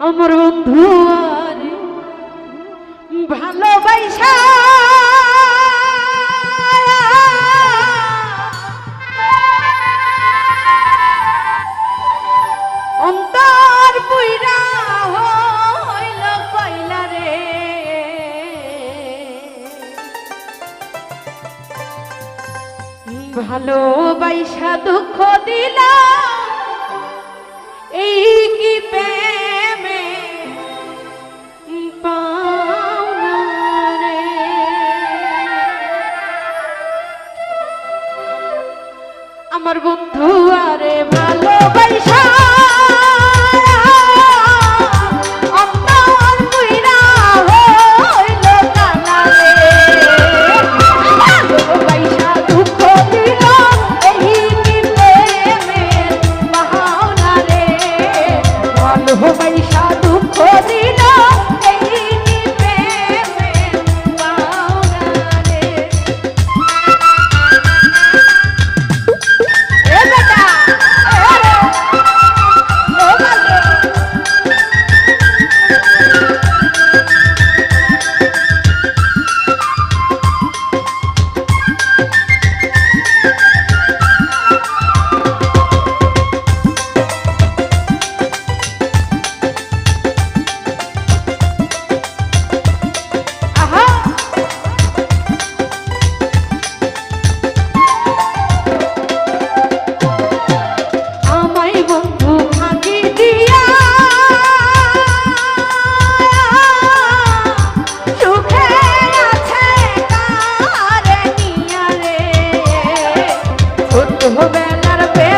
আমার বন্ধু ভালোবাসা অন্তর পুইরা দুঃখ দিলা এই কি পে Eu vou ver perfeita.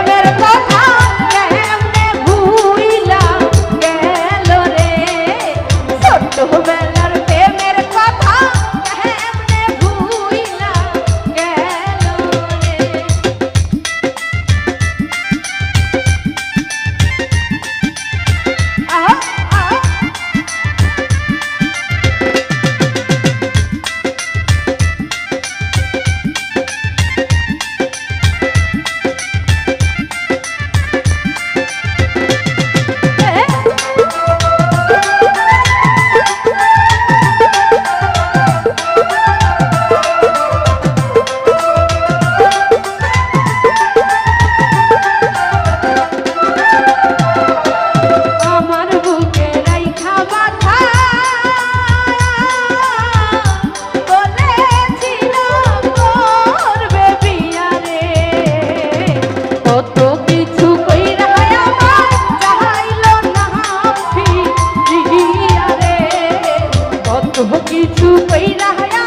Foi da raia